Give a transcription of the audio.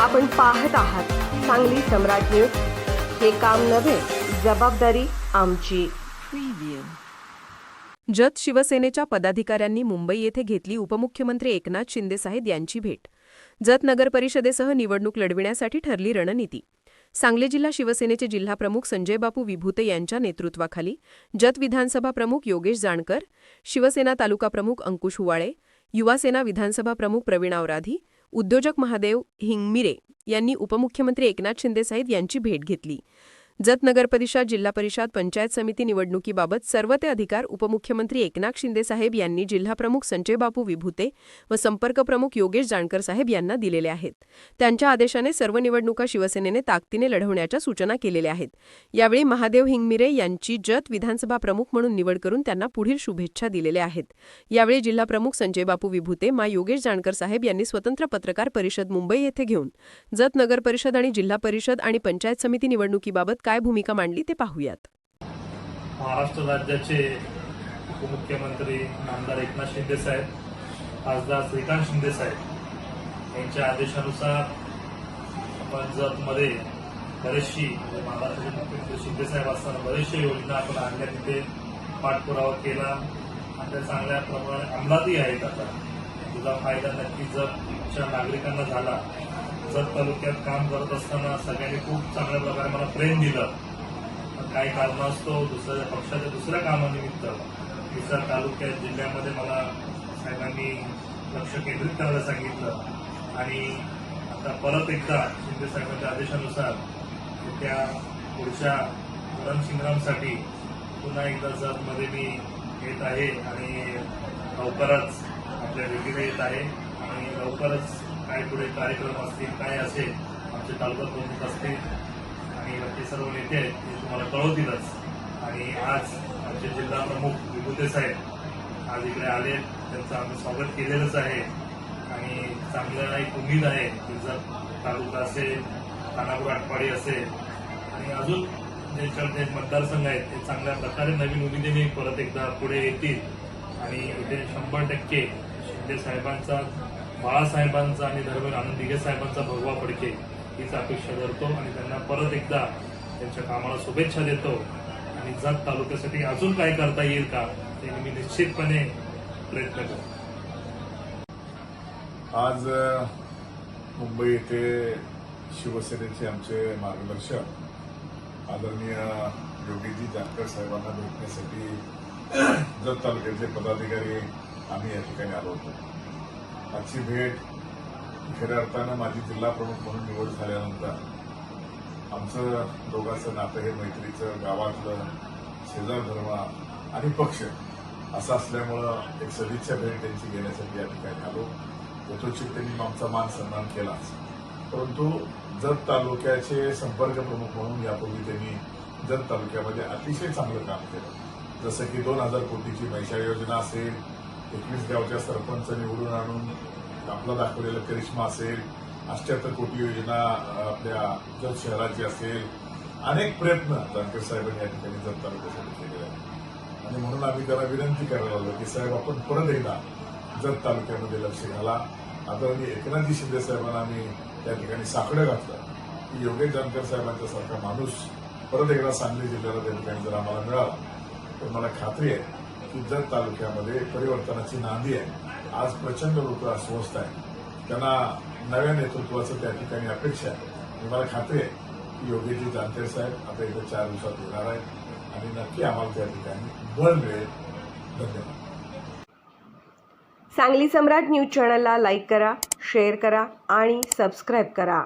आपण पाहत आहात सांगली सम्राट न्यूज. हे काम नव्हे जबाबदारी आमची. जत शिवसेनेच्या पदाधिकाऱ्यांनी मुंबई येथे घेतली उपमुख्यमंत्री एकनाथ शिंदेसाहेब यांची भेट. जत नगर परिषदेसह निवडणूक लढविण्यासाठी ठरली रणनीती. सांगली जिल्हा शिवसेनेचे जिल्हाप्रमुख संजय बापू विभूते यांच्या नेतृत्वाखाली जत विधानसभा प्रमुख योगेश जाणकर शिवसेना तालुका प्रमुख अंकुश हुवाळे युवासेना विधानसभा प्रमुख प्रवीण आवराधी उद्योजक महादेव हिंगमिरे यांनी उपमुख्यमंत्री एकनाथ शिंदेसाहेब यांची भेट घेतली. जत नगर परिषद जिल्हा परिषद पंचायत समिती निवडणुकीबाबत सर्व ते अधिकार उपमुख्यमंत्री एकनाथ शिंदेसाहेब यांनी जिल्हाप्रमुख संजय बापू विभूते व संपर्क प्रमुख योगेश जाणकर साहेब यांना दिलेले आहेत. त्यांच्या आदेशाने सर्व निवडणुका शिवसेनेने ताकदीने लढवण्याच्या सूचना केलेल्या आहेत. यावेळी महादेव हिंगमिरे यांची जत विधानसभा प्रमुख म्हणून निवड करून त्यांना पुढील शुभेच्छा दिलेल्या आहेत. यावेळी जिल्हाप्रमुख संजय बापू विभूते मा योगेश जाणकर साहेब यांनी स्वतंत्र पत्रकार परिषद मुंबई येथे घेऊन जत नगर परिषद आणि जिल्हा परिषद आणि पंचायत समिती निवडणुकीबाबत काय भूमिका मांडली ते पाहूयात. महाराष्ट्र राज्याचे उपमुख्यमंत्री आमदार एकनाथ शिंदे साहेब खासदार श्रीकांत शिंदे साहेब यांच्या आदेशानुसार आपण जतमध्ये बरेचशी म्हणजे महाराष्ट्राचे मुख्यमंत्री शिंदे साहेब असताना बरेचशा योजना आपण आणल्या तिथे पाठपुरावा केला. आणि त्या चांगल्या प्रमाणात अंमलातही आहेत आता. तुझा फायदा नक्कीच जर नागरिकांना झाला जत तालुक्यात काम करत असताना सगळ्यांनी खूप चांगल्या प्रकारे मला प्रेम दिलं. काही काही कारणास्तव दुसऱ्या पक्षाच्या दुसऱ्या कामानिमित्त तिसऱ्या तालुक्यात जिल्ह्यामध्ये मला साहेबांनी लक्ष केंद्रित करायला सांगितलं. आणि आता परत एकदा शिंदे साहेबांच्या आदेशानुसार त्या पुढच्या रणसंग्रामसाठी पुन्हा एकदा जतमध्ये मी येत आहे आणि लवकरच आपल्या भेटीला येत आहे. आणि लवकरच काय पुढे कार्यक्रम असतील काय असेल आमचे तालुका प्रमुख असतील आणि ते सर्व नेते आहेत ते तुम्हाला कळवतीलच. आणि आज आमचे जिल्हा प्रमुख विभूते साहेब आज इकडे आले त्यांचं आम्ही स्वागत केलेलंच आहे. आणि चांगलं एक उमेद आहे की जर तालुका असेल खानापूर आटपाडी असेल आणि अजून ज्यांच्याकडे मतदारसंघ आहेत ते चांगल्या प्रकारे नवीन उमेदीने परत एकदा पुढे येतील. आणि इथे शंभर टक्के शिंदे साहेबांचा बाळासाहेबांचा आणि धर्मेंद्र आनंद साहेबांचा भगवा पडके हीच अपेक्षा धरतो आणि त्यांना परत एकदा त्यांच्या कामाला शुभेच्छा देतो. आणि जत तालुक्यासाठी अजून काय करता येईल का ते मी निश्चितपणे प्रयत्न करतो. आज मुंबई येथे शिवसेनेचे आमचे मार्गदर्शक आदरणीय योगीजी जानकर साहेबांना भेटण्यासाठी जत तालुक्याचे पदाधिकारी आम्ही या ठिकाणी आलो होतो. आजची भेट खऱ्या अर्थानं माझी जिल्हा प्रमुख म्हणून निवड झाल्यानंतर आमचं दोघांचं नातं हे मैत्रीचं गावातलं शेजार धर्म आणि पक्ष असं असल्यामुळं एक सदिच्छा भेट त्यांची घेण्यासाठी या ठिकाणी आलो. यथोचित त्यांनी आमचा मान सन्मान केलाच. परंतु जत तालुक्याचे संपर्क प्रमुख म्हणून यापूर्वी त्यांनी जत तालुक्यामध्ये अतिशय चांगलं काम केलं. जसं की दोन हजार कोटीची मैशा योजना असेल एकवीस गावच्या सरपंच निवडून आणून आपला दाखवलेला करिश्मा असेल अष्ट्याहत्तर कोटी योजना आपल्या जत शहराची असेल अनेक प्रयत्न जानकर साहेबांनी या ठिकाणी जत तालुक्यासाठी केलेले आहेत. आणि म्हणून आम्ही त्याला विनंती करायला लागलो की साहेब आपण परत एकदा जत तालुक्यामध्ये लक्ष घाला. आदरणीय एकनाथजी शिंदे साहेबांना आम्ही त्या ठिकाणी साकडं घातलं. की योगेश जानकर साहेबांच्या सारखा माणूस परत एकदा सांगली जिल्ह्याला त्या ठिकाणी जर आम्हाला मिळाला तर मला खात्री आहे की जत तालुक्यामध्ये परिवर्तनाची नांदी आहे. आज प्रचंड लोक अस्वस्थ आहेत. त्यांना नव्या नेतृत्वाचं त्या ठिकाणी अपेक्षा आहे. मला खात्री आहे की योगीजी जानते साहेब आता इथं चार दिवसात येणार आहेत आणि नक्की आम्हाला त्या ठिकाणी बळ मिळेल. धन्यवाद. सांगली सम्राट न्यूज चॅनलला लाईक करा शेअर करा आणि सबस्क्राईब करा.